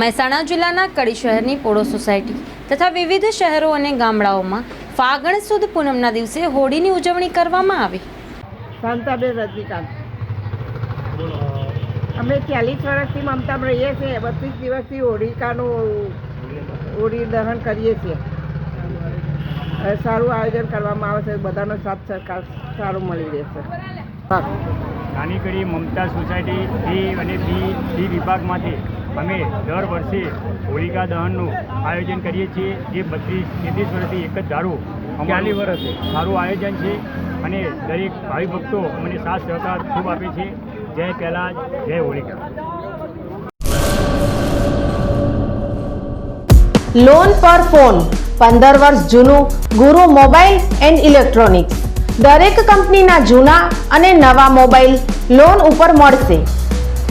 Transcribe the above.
મહેસાણા જિલ્લાના કડી શહેરની પોળો સોસાયટી તથા વિવિધ શહેરો અને ગામડાઓમાં ફાગણ સુદ પૂનમના દિવસે હોળીની ઉજવણી કરવામાં આવી. શાંતાબેન રજનીકાંત. અમે ચાલીસ વર્ષથી મમતામાં રહીએ છીએ. બત્રીસ દિવસથી હોળીકાનું હોળી દહન કરીએ છીએ. સારું આયોજન કરવામાં આવે છે. બધાનો સાથ સરકાર સારું મળી રહેશે નાની કડી મમતા સોસાયટી અને બી બી વિભાગમાંથી અમે દર વર્ષે હોલિકા દહનનું આયોજન કરીએ છીએ. જે બત્રીસ તેત્રીસ વર્ષથી એક જ ધારું ચાલી વર્ષ? સારું આયોજન છે અને દરેક ભાવિ ભક્તો અમને સાથ સહકાર ખૂબ આપે છે. જય પહેલાં જય હોલિકા. લોન પર ફોન પંદર વર્ષ જૂનું ગુરુ મોબાઈલ એન્ડ ઇલેક્ટ્રોનિક્સ. દરેક કંપનીના જૂના અને નવા મોબાઈલ લોન ઉપર મળશે.